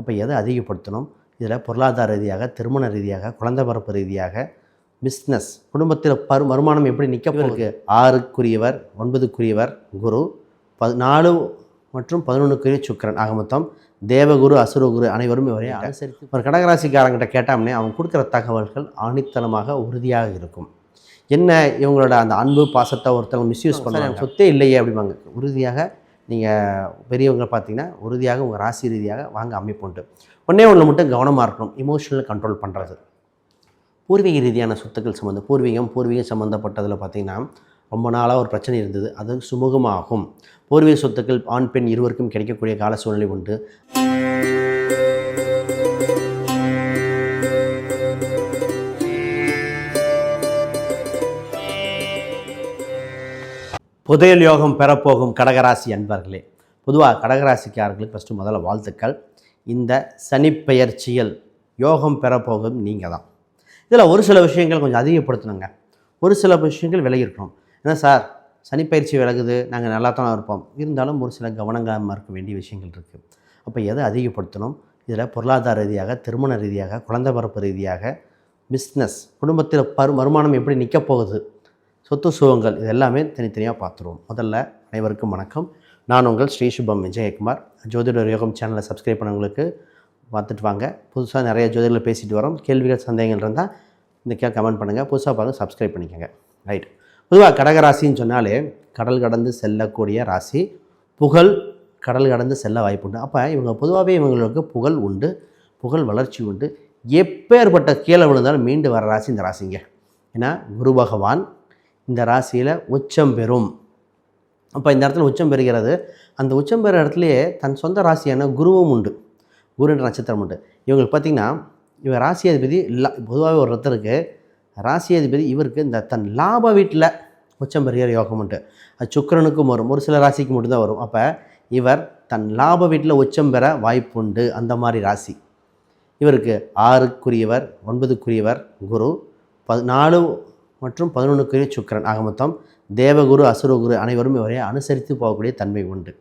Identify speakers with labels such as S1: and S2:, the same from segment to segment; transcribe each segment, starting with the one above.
S1: அப்போ எதை அதிகப்படுத்தணும்? இதில் பொருளாதார ரீதியாக திருமண ரீதியாக குழந்தை பிறப்பு ரீதியாக பிஸ்னஸ் குடும்பத்தில் பரு வருமானம் எப்படி நிற்க போகுது? ஆறுக்குரியவர் ஒன்பதுக்குரியவர் குரு பது நாலு மற்றும் பதினொன்றுக்குரிய சுக்கிரன் ஆக மொத்தம் தேவகுரு அசுரகுரு அனைவரும் இவரை அனுசரித்து ஒரு கடகராசிக்காரங்கிட்ட கேட்டாம்னே அவங்க கொடுக்குற தகவல்கள் ஆணித்தனமாக உறுதியாக இருக்கும். என்ன இவங்களோட அந்த அன்பு பாசத்தை ஒருத்தவங்க மிஸ்யூஸ் பண்ணாங்க சொத்தே இல்லையே அப்படிம்பாங்க. உறுதியாக நீங்கள் பெரியவங்க பார்த்தீங்கன்னா உறுதியாக உங்கள் ராசி ரீதியாக வாங்க அமைப்புண்டு ஒன்றே ஒன்று மட்டும் கவனமாக இருக்கணும். இமோஷனல் கண்ட்ரோல் பண்ணுறது பூர்வீக ரீதியான சொத்துக்கள் சம்மந்தம் பூர்வீகம் பூர்வீகம் சம்மந்தப்பட்டதில் பார்த்திங்கன்னா ரொம்ப நாளாக ஒரு பிரச்சனை இருந்தது. அது சுமூகமாகும். பூர்வீக சொத்துக்கள் ஆண் பெண் இருவருக்கும் கிடைக்கக்கூடிய கால சூழ்நிலை உண்டு. புதையல் யோகம் பெறப்போகும் கடகராசி அன்பர்களே பொதுவாக கடகராசிக்காரர்களுக்கு ஃபஸ்ட்டு முதல்ல வாழ்த்துக்கள். இந்த சனிப்பெயர்ச்சியல் யோகம் பெறப்போகும் நீங்கள் தான் இதில் ஒரு சில விஷயங்கள் கொஞ்சம் அதிகப்படுத்தணுங்க. ஒரு சில விஷயங்கள் விலகிருக்கணும் என்ன ஏன்னா சார் சனிப்பயிற்சி விலகுது நாங்கள் நல்லா தான் இருப்போம். இருந்தாலும் ஒரு சில கவனங்களாக இருக்க வேண்டிய விஷயங்கள் இருக்குது அப்போ எதை அதிகப்படுத்தணும்? இதில் பொருளாதார ரீதியாக திருமண ரீதியாக குழந்தை பிறப்பு ரீதியாக பிஸ்னஸ் குடும்பத்தில் பரு வருமானம் எப்படி நிற்க போகுது? சொத்து சுகங்கள் இது எல்லாமே தனித்தனியாக பார்த்துருவோம். முதல்ல அனைவருக்கும் வணக்கம். நான் உங்கள் ஸ்ரீ சுபம் விஜயகுமார். ஜோதிட யோகம் சேனலை சப்ஸ்கிரைப் பண்ணவங்களுக்கு பார்த்துட்டு வாங்க. புதுசாக நிறைய ஜோதிடர்கள் பேசிட்டு வரோம். கேள்விகள் சந்தேகங்கள் இருந்தால் இந்த கே கமெண்ட் பண்ணுங்கள் புதுசாக பார்த்து சப்ஸ்கிரைப் பண்ணிக்கோங்க. ரைட் பொதுவாக கடகராசின்னு சொன்னாலே கடல் கடந்து செல்லக்கூடிய ராசி புகழ் கடல் கடந்து செல்ல வாய்ப்பு உண்டு. அப்போ இவங்க பொதுவாகவே இவங்களுக்கு புகழ் உண்டு புகழ் வளர்ச்சி உண்டு. எப்பேற்பட்ட கீழே விழுந்தாலும் மீண்டு வர ராசி இந்த ராசிங்க. ஏன்னா குரு பகவான் இந்த ராசியில் உச்சம் பெறும். அப்போ இந்த இடத்துல உச்சம் பெறுகிறது. அந்த உச்சம் பெற இடத்துலையே தன் சொந்த ராசியான குருவும் உண்டு. குருன்ற நட்சத்திரம் உண்டு. இவங்களுக்கு பார்த்திங்கன்னா இவர் ராசி அதிபதி லா பொதுவாகவே ஒரு ஒருத்தருக்கு ராசி அதிபதி இவருக்கு இந்த தன் லாப வீட்டில் உச்சம் பெறுகிற யோகம் உண்டு. அது சுக்கிரனுக்கும் வரும். ஒரு சில ராசிக்கு மட்டும்தான் வரும். அப்போ இவர் தன் லாப வீட்டில் உச்சம் பெற வாய்ப்பு உண்டு. அந்த மாதிரி ராசி. இவருக்கு ஆறுக்குரியவர் ஒன்பதுக்குரியவர் குரு பதினாலு மற்றும் பதினொன்றுக்குரிய சுக்கிரன். ஆக மொத்தம் தேவகுரு அசுரகுரு அனைவரும் இவரை அனுசரித்து போகக்கூடிய தன்மை உண்டு.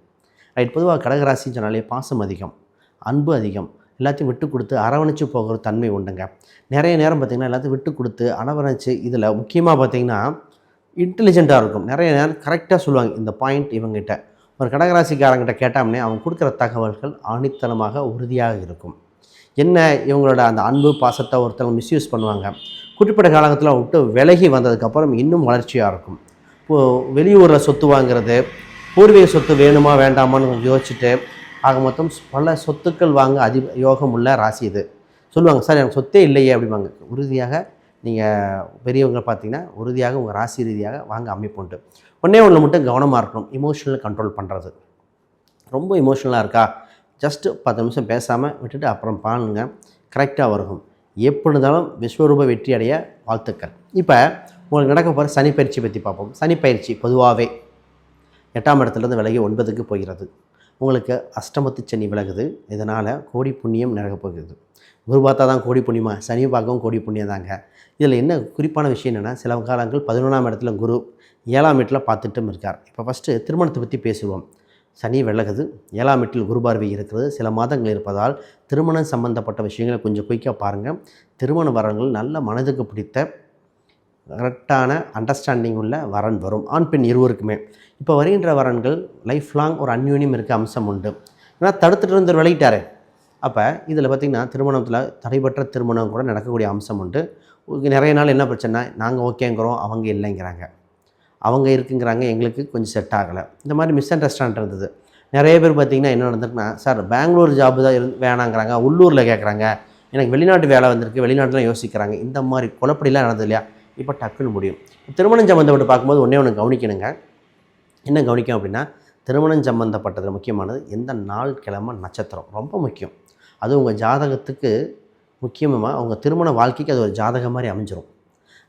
S1: ரைட் பொதுவாக கடகராசின்னு சொன்னாலே பாசம் அதிகம் அன்பு அதிகம் எல்லாத்தையும் விட்டு கொடுத்து அரவணைச்சு போகிற தன்மை உண்டுங்க. நிறைய நேரம் பார்த்திங்கன்னா எல்லாத்தையும் விட்டு கொடுத்து அரவணைச்சு இதில் முக்கியமாக பார்த்திங்கன்னா இன்டெலிஜென்ட்டாக இருக்கும். நிறைய நேரம் கரெக்டாக சொல்லுவாங்க இந்த பாயிண்ட் இவங்ககிட்ட ஒரு கடகராசிக்காரங்கிட்ட கேட்டாமனே அவங்க கொடுக்குற தகவல்கள் ஆணித்தனமாக உறுதியாக இருக்கும். என்ன? இவங்களோட அந்த அன்பு பாசத்தை ஒருத்தவங்க மிஸ்யூஸ் பண்ணுவாங்க. குறிப்பிட்ட காலத்தில் விட்டு விலகி வந்ததுக்கப்புறம் இன்னும் வளர்ச்சியாக இருக்கும். இப்போது வெளியூரில் சொத்து வாங்குறது பூர்வீக சொத்து வேணுமா வேண்டாமான்னு யோசிச்சுட்டு ஆக மொத்தம் பல சொத்துக்கள் வாங்க அதி யோகம் உள்ள ராசி இது. சொல்லுவாங்க சார் எனக்கு சொத்தே இல்லையே அப்படிம்பாங்க. உறுதியாக நீங்கள் பெரியவங்க பார்த்தீங்கன்னா உறுதியாக உங்கள் ராசி ரீதியாக வாங்க அமைப்புண்டு ஒன்றே ஒன்று மட்டும் கவனமாக இருக்கணும். இமோஷனல் கண்ட்ரோல் பண்ணுறது ரொம்ப இமோஷனலாக இருக்கா? ஜஸ்ட்டு பத்து நிமிஷம் பேசாமல் விட்டுட்டு அப்புறம் பாருங்க. கரெக்டாக வரும் எப்படி இருந்தாலும் விஸ்வரூப வெற்றி அடைய வாழ்த்துக்கள். இப்போ உங்களுக்கு நடக்க போகிற சனி பயிற்சி பற்றி பார்ப்போம். சனி பயிற்சி பொதுவாகவே எட்டாம் இடத்துலேருந்து விலகி ஒன்பதுக்கு போகிறது. உங்களுக்கு அஷ்டமத்து சனி விலகுது. இதனால் கோடி புண்ணியம் நடக்கப் போகிறது. குரு பார்த்தா தான் கோடி புண்ணியமா? சனி பார்க்கவும் கோடி புண்ணியம் தாங்க. இதில் என்ன குறிப்பான விஷயம் என்னென்னா சில காலங்கள் பதினொன்றாம் இடத்துல குரு ஏழாம் வீட்டில் பார்த்துட்டும் இருக்கார். இப்போ ஃபஸ்ட்டு திருமணத்தை பற்றி பேசுவோம். சனி விலகுது ஏழாம் வீட்டில் குரு பார்வை இருக்கிறது. சில மாதங்கள் இருப்பதால் திருமணம் சம்பந்தப்பட்ட விஷயங்களை கொஞ்சம் குயிக்காக பாருங்கள் திருமண வரங்கள் நல்ல மனதுக்கு பிடித்த கரெக்டான அண்டர்ஸ்டாண்டிங் உள்ள வரன் வரும். ஆண் பெண் இருவருக்குமே. இப்போ வருகின்ற வரன்கள் லைஃப் லாங் ஒரு அந்யூன்யம் இருக்க அம்சம் உண்டு. ஏன்னா தடுத்துட்டு இருந்து விளையிட்டார் அப்போ இதில் பார்த்திங்கன்னா திருமணத்தில் தடைபற்ற திருமணம் கூட நடக்கக்கூடிய அம்சம் உண்டு. நிறைய நாள் என்ன பிரச்சனை நாங்கள் ஓகேங்கிறோம் அவங்க இல்லைங்கிறாங்க. அவங்க இருக்குங்கிறாங்க எங்களுக்கு கொஞ்சம் செட் ஆகலை. இந்த மாதிரி மிஸ் அண்டர்ஸ்டாண்ட் இருந்தது. நிறைய பேர் பார்த்திங்கன்னா என்ன நடந்திருக்குன்னா சார் பெங்களூர் ஜாப் தான் இருந்து வேணாங்கிறாங்க. உள்ளூரில் கேட்குறாங்க. எனக்கு வெளிநாட்டு வேலை வந்திருக்கு. வெளிநாட்டில் யோசிக்கிறாங்க. இந்த மாதிரி குழப்படிலாம் நடந்தது இல்லையா? இப்போ டக்குன்னு முடியும். திருமணம் சம்மந்தப்பட்டு பார்க்கும்போது ஒன்றே ஒன்று கவனிக்கணுங்க. என்ன கவனிக்கும் அப்படின்னா திருமணம் சம்மந்தப்பட்டதில் முக்கியமானது எந்த நாள் கிழமை நட்சத்திரம் ரொம்ப முக்கியம். அது உங்கள் ஜாதகத்துக்கு முக்கியமாக அவங்க திருமண வாழ்க்கைக்கு அது ஒரு ஜாதகம் மாதிரி அமைஞ்சிரும்.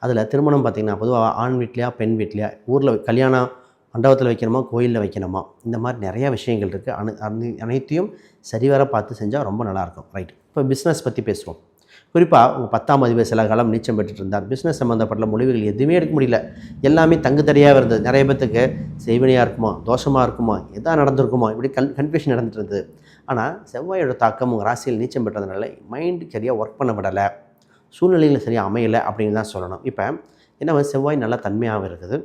S1: அதில் திருமணம் பார்த்திங்கன்னா பொதுவாக ஆண் வீட்லையா பெண் வீட்லையா ஊரில் கல்யாணம் மண்டபத்தில் வைக்கணுமா கோயிலில் வைக்கணுமா இந்த மாதிரி நிறையா விஷயங்கள் இருக்குது. அனு அனை- அனைத்தையும் சரிவர பார்த்து செஞ்சால் ரொம்ப நல்லாயிருக்கும். ரைட். இப்போ பிஸ்னஸ் பற்றி பேசுவோம். குறிப்பாக உங்கள் பத்தாம் அதிபர் சில காலம் நீச்சம் பெற்றுட்டு இருந்தார். பிஸ்னஸ் சம்மந்தப்பட்ட முடிவுகள் எதுவுமே எடுக்க முடியல. எல்லாமே தங்குதடையாக இருந்தது. நிறைய பேர்த்துக்கு செய்வினையாக இருக்குமா தோஷமாக இருக்குமா எதா நடந்திருக்குமா இப்படி கன் கன்ஃபியூஷன் நடந்துட்டு இருந்தது. ஆனால் செவ்வாயோட தாக்கம் உங்கள் ராசியில் நீச்சம் பெற்றதுனால மைண்டு சரியாக ஒர்க் பண்ண விடலை சூழ்நிலையில் சரியாக அமையலை அப்படின்னு தான் சொல்லணும். இப்போ என்ன செவ்வாய் நல்லா தன்மையாகவும் இருக்குது.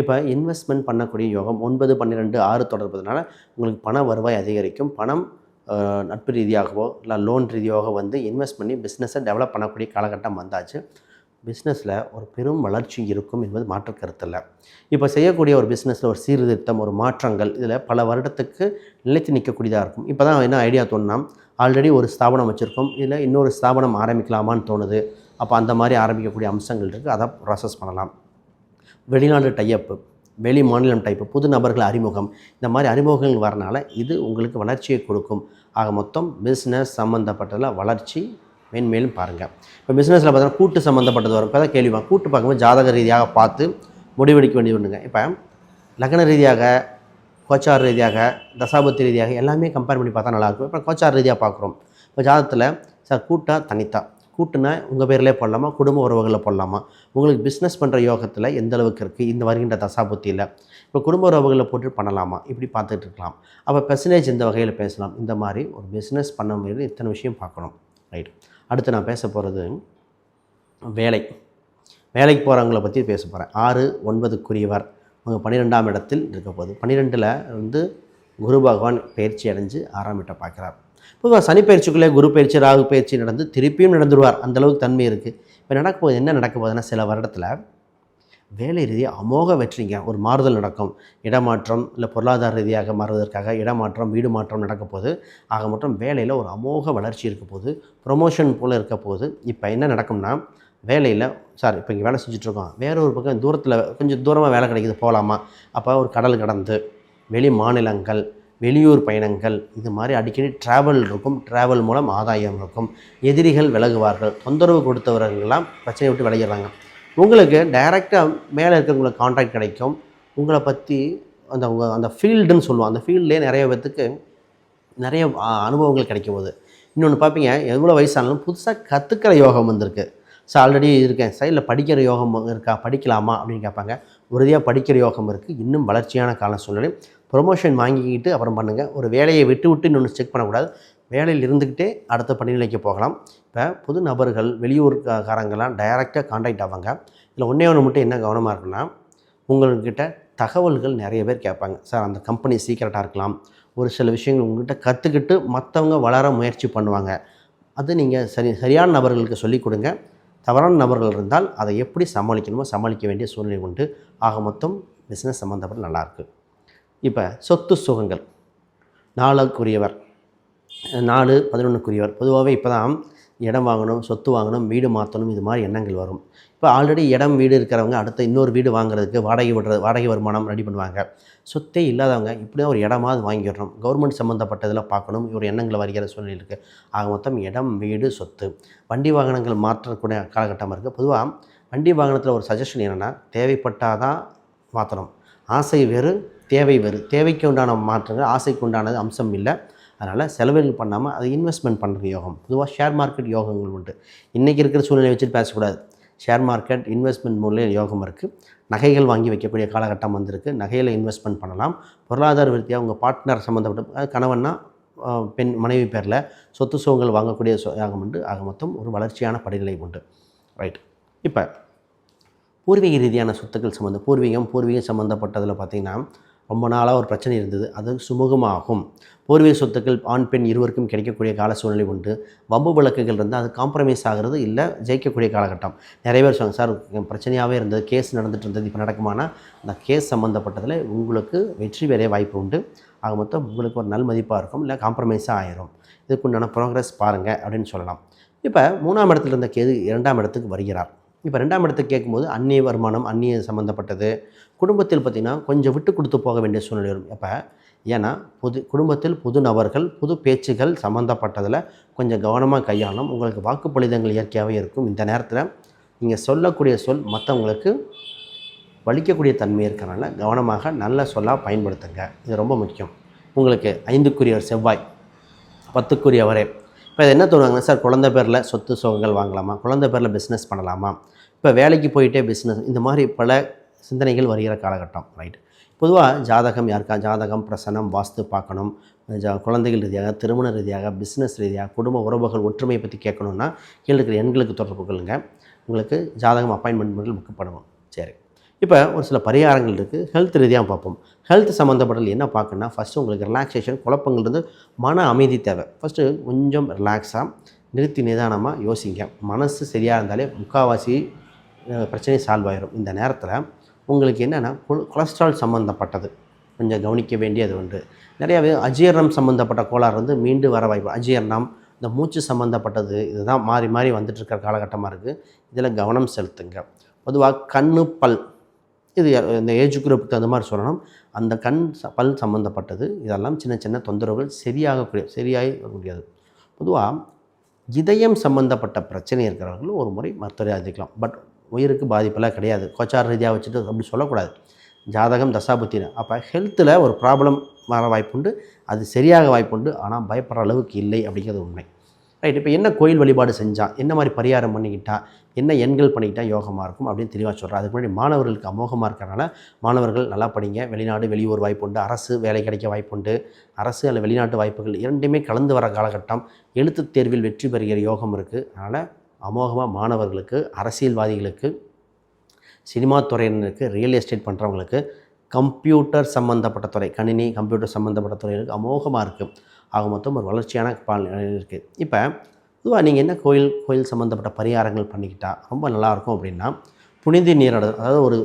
S1: இப்போ இன்வெஸ்ட்மெண்ட் பண்ணக்கூடிய யோகம் ஒன்பது பன்னிரெண்டு ஆறு தொடர்பதுனால உங்களுக்கு பண வருவாய் அதிகரிக்கும். பணம் நட்பு ரீதியாகவோ இல்லை லோன் ரீதியாகவோ வந்து இன்வெஸ்ட் பண்ணி பிஸ்னஸை டெவலப் பண்ணக்கூடிய காலகட்டம் வந்தாச்சு. பிஸ்னஸில் ஒரு பெரும் வளர்ச்சி இருக்கும் என்பது மாற்று கருத்தில் இப்போ செய்யக்கூடிய ஒரு பிஸ்னஸில் ஒரு சீர்திருத்தம் ஒரு மாற்றங்கள் இதில் பல வருடத்துக்கு நிலைத்து நிற்கக்கூடியதாக இருக்கும். இப்போ தான் என்ன ஐடியா தோணுனா ஆல்ரெடி ஒரு ஸ்தாபனம் வச்சுருக்கோம் இதில் இன்னொரு ஸ்தாபனம் ஆரம்பிக்கலாமான்னு தோணுது. அப்போ அந்த மாதிரி ஆரம்பிக்கக்கூடிய அம்சங்கள் இருக்குது அதை ப்ராசஸ் பண்ணலாம். வெளிநாடு டைப்பு வெளி மாநிலம் டைப்பு புது நபர்கள் அறிமுகம் இந்த மாதிரி அறிமுகங்கள் வரனால இது உங்களுக்கு வளர்ச்சியை கொடுக்கும். ஆக மொத்தம் பிஸ்னஸ் சம்மந்தப்பட்டதில் வளர்ச்சி மேன்மேலும் பாருங்கள் இப்போ பிஸ்னஸில் பார்த்தீங்கன்னா கூட்டு சம்மந்தப்பட்டது வரும். இப்போ தான் கேள்வி வரும். கூட்டு பார்க்கும்போது ஜாதக ரீதியாக பார்த்து முடிவெடுக்க வேண்டியது ஒன்றுங்க இப்போ லக்ன ரீதியாக கோச்சார் ரீதியாக தசாபத்தி ரீதியாக எல்லாமே கம்பேர் பண்ணி பார்த்தா நல்லாயிருக்கும் இப்போ கோச்சார் ரீதியாக பார்க்குறோம். இப்போ ஜாதகத்தில் சார் கூட்டா தனித்தா. கூட்டுனா உங்கள் பேர்லேயே போடலாமா? குடும்ப உறவுகளில் போடலாமா? உங்களுக்கு பிஸ்னஸ் பண்ணுற யோகத்தில் எந்த அளவுக்கு இருக்குது இந்த வருகின்ற தசாபுத்தியில் இப்போ குடும்ப உறவுகளில் போட்டு பண்ணலாமா? இப்படி பார்த்துட்டு இருக்கலாம். அப்போ பெர்சன்டேஜ் இந்த வகையில் பேசலாம்? இந்த மாதிரி ஒரு பிஸ்னஸ் பண்ண முடியும் இத்தனை விஷயம் பார்க்கணும். ரைட் அடுத்து நான் பேச போகிறது வேலை. வேலைக்கு போகிறவங்கள பற்றி பேச போகிறேன் ஆறு ஒன்பதுக்குரியவர் அவங்க பன்னிரெண்டாம் இடத்தில் இருக்க போகுது பன்னிரெண்டில் வந்து குரு பகவான் பயிற்சி அடைஞ்சு ஆறாம் இடம் பார்க்குறார். பொதுவாக சனி பயிற்சிக்குள்ளே குரு பயிற்சி ராகு பயிற்சி நடந்து திருப்பியும் நடந்துருவார். அந்தளவுக்கு தன்மை இருக்குது இப்போ நடக்க போகுது என்ன நடக்க போகுதுன்னா சில வருடத்தில் வேலை ரீதியாக அமோக வெற்றிங்க ஒரு மாறுதல் நடக்கும். இடமாற்றம் இல்லை பொருளாதார ரீதியாக மாறுவதற்காக இடமாற்றம் வீடு மாற்றம் நடக்க போது ஆக மொத்தம் வேலையில் ஒரு அமோக வளர்ச்சி இருக்க போது ப்ரொமோஷன் போல் இருக்க போது இப்போ என்ன நடக்கும்னா வேலையில் சார் இப்போ இங்கே வேலை செஞ்சுட்ருக்கோம் வேற ஒரு பக்கம் தூரத்தில் கொஞ்சம் தூரமாக வேலை கிடைக்குது போகலாமா அப்போ ஒரு கடல் கடந்து வெளி மாநிலங்கள் வெளியூர் பயணங்கள் இது மாதிரி அடிக்கடி ட்ராவல் இருக்கும். ட்ராவல் மூலம் ஆதாயம் இருக்கும். எதிரிகள் விலகுவார்கள். தொந்தரவு கொடுத்தவர்கள்லாம் பிரச்சனையை விட்டு விலகிடுறாங்க. உங்களுக்கு டைரெக்டாக மேலே இருக்கிறவங்களுக்கு கான்ட்ராக்ட் கிடைக்கும். உங்களை பற்றி அந்த உங்க அந்த ஃபீல்டுன்னு சொல்லுவோம். அந்த ஃபீல்ட்லேயே நிறைய பேர்த்துக்கு நிறைய அனுபவங்கள் கிடைக்கும் போது இன்னொன்று பார்ப்பீங்க எவ்வளோ வயசானாலும் புதுசாக கற்றுக்கிற யோகம் வந்திருக்கு. ஸோ ஆல்ரெடி இருக்கேன். சைடில் படிக்கிற யோகம் இருக்கா? படிக்கலாமா? அப்படின்னு கேட்பாங்க. உறுதியாக படிக்கிற யோகம் இருக்குது இன்னும் வளர்ச்சியான கால சூழ்நிலை. ப்ரொமோஷன் வாங்கிக்கிட்டு அப்புறம் பண்ணுங்கள் ஒரு வேலையை விட்டு விட்டு இன்னொன்று செக் பண்ணக்கூடாது. வேலையில் இருந்துக்கிட்டே அடுத்த பணிநிலைக்கு போகலாம். இப்போ புது நபர்கள் வெளியூர் டைரெக்டாக காண்டாக்ட் ஆவாங்க. இதில் ஒன்றே ஒன்று மட்டும் என்ன கவனமாக இருக்குன்னா உங்கள்கிட்ட தகவல்கள் நிறைய பேர் கேட்பாங்க. சார் அந்த கம்பெனி சீக்கிரட்டாக இருக்கலாம். ஒரு சில விஷயங்கள் உங்கள்கிட்ட கற்றுக்கிட்டு மற்றவங்க வளர முயற்சி பண்ணுவாங்க. அது நீங்கள் சரி சரியான நபர்களுக்கு சொல்லிக் கொடுங்க. தவறான நபர்கள் இருந்தால் அதை எப்படி சமாளிக்கணுமோ சமாளிக்க வேண்டிய சூழ்நிலை உண்டு. ஆக மொத்தம் பிஸ்னஸ் சம்மந்தப்பட்ட நல்லாயிருக்கு இப்போ சொத்து சுகங்கள். நாளுக்குரியவர். நாலு பதினொன்றுக்குரியவர். பொதுவாகவே இப்போ தான் இடம் வாங்கணும் சொத்து வாங்கணும் வீடு மாற்றணும் இது மாதிரி எண்ணங்கள் வரும். இப்போ ஆல்ரெடி இடம் வீடு இருக்கிறவங்க அடுத்த இன்னொரு வீடு வாங்குறதுக்கு வாடகை விடுறது வாடகை வருமானம் ரெடி பண்ணுவாங்க. சொத்தே இல்லாதவங்க இப்படியே ஒரு இடமாவது வாங்கிடுறோம் கவர்மெண்ட் சம்மந்தப்பட்டதில் பார்க்கணும். ஒரு எண்ணங்கள் வருகிற சூழ்நிலை இருக்குது ஆக மொத்தம் இடம் வீடு சொத்து. வண்டி வாகனங்கள் மாற்றக்கூடிய காலகட்டம் இருக்குது பொதுவாக வண்டி வாகனத்தில் ஒரு சஜஷன் என்னென்னா தேவைப்பட்டால் தான் மாற்றணும் ஆசை வேறு தேவை வேறு. தேவைக்கு உண்டான மாற்றங்கள் ஆசைக்கு உண்டானது அம்சம் இல்லை. அதனால் செலவுகள் பண்ணாமல் அது இன்வெஸ்ட்மெண்ட் பண்ணுற யோகம். பொதுவாக ஷேர் மார்க்கெட் யோகங்கள் உண்டு. இன்றைக்கி இருக்கிற சூழ்நிலை வச்சுட்டு பேசக்கூடாது. ஷேர் மார்க்கெட் இன்வெஸ்ட்மெண்ட் மூலம் யோகம் இருக்குது நகைகள் வாங்கி வைக்கக்கூடிய காலகட்டம் வந்திருக்கு. நகையில் இன்வெஸ்ட்மெண்ட் பண்ணலாம். பொருளாதார விருத்தியாக உங்கள் பார்ட்னர் சம்மந்தப்பட்ட கணவன்னா பெண் மனைவி பேரில் சொத்து சுகங்கள் வாங்கக்கூடிய யோகம் உண்டு. ஆக மொத்தம் ஒரு வளர்ச்சியான படிநிலை உண்டு. ரைட் இப்போ பூர்வீக ரீதியான சொத்துக்கள் சம்மந்தம் பூர்வீகம் பூர்வீகம் சம்மந்தப்பட்டதில் பார்த்திங்கன்னா ரொம்ப நாளாக ஒரு பிரச்சனை இருந்தது. அது சுமூகமாகும். பூர்வீக சொத்துக்கள் ஆண் பெண் இருவருக்கும் கிடைக்கக்கூடிய கால சூழ்நிலை உண்டு. வம்பு விளக்குகள் இருந்தால் அது காம்ப்ரமைஸ் ஆகிறது இல்லை ஜெயிக்கக்கூடிய காலகட்டம். நிறைய பேர் சொல்லுவாங்க சார் பிரச்சனையாகவே இருந்தது கேஸ் நடந்துட்டு இருந்தது இப்போ நடக்குமானா? அந்த கேஸ் சம்மந்தப்பட்டதில் உங்களுக்கு வெற்றி பெற வாய்ப்பு உண்டு. ஆக மொத்தம் உங்களுக்கு ஒரு நல் மதிப்பாக இருக்கும் இல்லை காம்ப்ரமைஸாக ஆயிரும். இதுக்குண்டான ப்ரோக்ரஸ் பாருங்கள் அப்படின்னு சொல்லலாம். இப்போ மூணாம் இடத்துல இருந்த கேது இரண்டாம் இடத்துக்கு வருகிறார். இப்போ ரெண்டாம் இடத்துக்கு கேட்கும்போது அந்நிய வருமானம் அந்நிய சம்மந்தப்பட்டது குடும்பத்தில் பார்த்திங்கன்னா கொஞ்சம் விட்டு கொடுத்து போக வேண்டிய சூழ்நிலை வரும். அப்போ ஏன்னா புது குடும்பத்தில் புது நபர்கள் புது பேச்சுகள் சம்மந்தப்பட்டதில் கொஞ்சம் கவனமாக கையாளணும். உங்களுக்கு வாக்குப்பளிதங்கள் இயற்கையாகவே இருக்கும். இந்த நேரத்தில் நீங்கள் சொல்லக்கூடிய சொல் மற்றவங்களுக்கு வலிக்கக்கூடிய தன்மை இருக்கிறனால கவனமாக நல்ல சொல்லாக பயன்படுத்துங்க. இது ரொம்ப முக்கியம். உங்களுக்கு ஐந்துக்குரியவர் செவ்வாய் பத்துக்குரியவரே இப்போ இது என்ன தோணுவாங்கன்னா சார்? குழந்த பேரில் சொத்து சுகங்கள் வாங்கலாமா? குழந்தை பேரில் பிஸ்னஸ் பண்ணலாமா? இப்போ வேலைக்கு போயிட்டே பிஸ்னஸ் இந்த மாதிரி பல சிந்தனைகள் வருகிற காலகட்டம் ரைட் பொதுவாக ஜாதகம் யாருக்கா? ஜாதகம் பிரசனம் வாஸ்து பார்க்கணும். ஜா குழந்தைகள் ரீதியாக திருமண ரீதியாக பிஸ்னஸ் ரீதியாக குடும்ப உறவுகள் ஒற்றுமையை பற்றி கேட்கணுன்னா கீழே இருக்கிற எண்களுக்கு தொடர்பு கொள்ளுங்கள் உங்களுக்கு ஜாதகம் அப்பாயின்மெண்ட் புக் பண்ணுவோம். சரி. இப்போ ஒரு சில பரிகாரங்கள் இருக்குது ஹெல்த் ரீதியாக பார்ப்போம். ஹெல்த் சம்மந்தப்பட்டது என்ன பார்க்கணுன்னா ஃபஸ்ட்டு உங்களுக்கு ரிலாக்ஸேஷன் குழப்பங்கள் இருந்து மன அமைதி தேவை. ஃபஸ்ட்டு கொஞ்சம் ரிலாக்ஸாக நிறுத்தி நிதானமாக யோசிங்க. மனசு சரியாக இருந்தாலே முக்கால்வாசி பிரச்சனை சால்வ் ஆயிரும். இந்த நேரத்தில் உங்களுக்கு என்னென்னா கொலஸ்ட்ரால் சம்மந்தப்பட்டது. கொஞ்சம் கவனிக்க வேண்டியது உண்டு. நிறையாவே அஜீரணம் சம்மந்தப்பட்ட கோளாறு வந்து மீண்டு வர வாய்ப்பு அஜீரணம் இந்த மூச்சு சம்மந்தப்பட்டது இதுதான் மாறி மாறி வந்துட்டுருக்கிற காலகட்டமாக இருக்குது இதில் கவனம் செலுத்துங்க. பொதுவாக கண்ணு பல் இது இந்த ஏஜ் குரூப்புக்கு தகுந்த மாதிரி சொல்லணும். அந்த கண் ச- பல் சம்மந்தப்பட்டது இதெல்லாம் சின்ன சின்ன தொந்தரவுகள் சரியாகக்கூடிய சரியாக முடியாது. பொதுவாக இதயம் சம்மந்தப்பட்ட பிரச்சனை இருக்கிறவர்கள் ஒரு முறை மருத்துவரை அதிக்கலாம் பட் உயிருக்கு பாதிப்பெல்லாம் கிடையாது. கோச்சார ரீதியாக வச்சுட்டு அப்படி சொல்லக்கூடாது. ஜாதகம் தசாபுத்தின அப்போ ஹெல்த்தில் ஒரு ப்ராப்ளம் வர வாய்ப்புண்டு. அது சரியாக வாய்ப்புண்டு. ஆனால் பயப்படுற அளவுக்கு இல்லை அப்படிங்கிறது உண்மை. ரைட் இப்போ என்ன கோயில் வழிபாடு செஞ்சால் என்ன மாதிரி பரிகாரம் பண்ணிக்கிட்டா என்ன எண்கள் பண்ணிக்கிட்டால் யோகமாக இருக்கும் அப்படின்னு தெளிவாக சொல்கிறேன் அதுக்கு முன்னாடி மாணவர்களுக்கு அமோகமாக இருக்கிறனால மாணவர்கள் நல்லா படிங்க. வெளிநாடு வெளியூர் வாய்ப்பு உண்டு அரசு வேலை கிடைக்க வாய்ப்புண்டு அரசு அல்ல வெளிநாட்டு வாய்ப்புகள் இரண்டுமே கலந்து வர காலகட்டம் எழுத்துத் தேர்வில் வெற்றி பெறுகிற யோகம் இருக்குது அதனால் அமோகமாக மாணவர்களுக்கு அரசியல்வாதிகளுக்கு சினிமா துறையினருக்கு ரியல் எஸ்டேட் பண்ணுறவங்களுக்கு கம்ப்யூட்டர் சம்மந்தப்பட்ட துறை கணினி கம்ப்யூட்டர் சம்மந்தப்பட்ட துறைகளுக்கு அமோகமாக இருக்குது ஆக மொத்தம் ஒரு வளர்ச்சியான பால் இருக்குது இப்போ இதுவாக நீங்கள் என்ன கோயில் கோயில் சம்மந்தப்பட்ட பரிகாரங்கள் பண்ணிக்கிட்டால் ரொம்ப நல்லாயிருக்கும் அப்படின்னா புனித நீரோட அதாவது ஒரு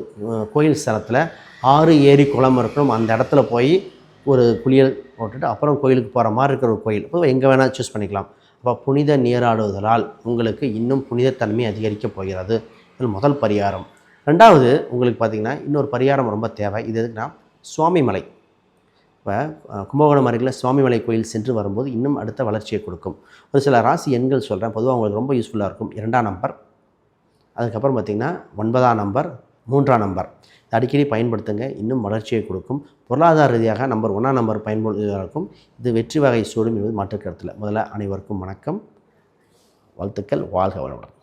S1: கோயில் ஸ்தலத்தில் ஆறு ஏரி குளம் இருக்கணும். அந்த இடத்துல போய் ஒரு குளியல் போட்டுட்டு அப்புறம் கோயிலுக்கு போகிற மாதிரி இருக்கிற ஒரு கோயில். இப்போ எங்கே வேணால் சூஸ் பண்ணிக்கலாம். அப்போ புனித நீராடுவதால் உங்களுக்கு இன்னும் புனிதத்தன்மை அதிகரிக்கப் போகிறது. இது முதல் பரிகாரம். ரெண்டாவது உங்களுக்கு பார்த்திங்கன்னா இன்னொரு பரிகாரம் ரொம்ப தேவை. இது எதுக்குன்னா சுவாமி மலை இப்போ கும்பகோணம் அருகில் சுவாமிமலை கோயில் சென்று வரும்போது இன்னும் அடுத்த வளர்ச்சியை கொடுக்கும். ஒரு சில ராசி எண்கள் சொல்கிறேன் பொதுவாக உங்களுக்கு ரொம்ப யூஸ்ஃபுல்லாக இருக்கும். இரண்டாம் நம்பர் அதுக்கப்புறம் பார்த்திங்கன்னா ஒன்பதாம் நம்பர் மூன்றாம் நம்பர் இதை அடிக்கடி பயன்படுத்துங்க. இன்னும் வளர்ச்சியை கொடுக்கும். பொருளாதார ரீதியாக நம்பர் ஒன்றாம் நம்பர் பயன்படுத்துவதாக இருக்கும். இது வெற்றி வகை சூடும் என்பது மாற்றுக்கருத்தில் முதல்ல அனைவருக்கும் வணக்கம். வாழ்த்துக்கள். வாழ்க வளமுடன்.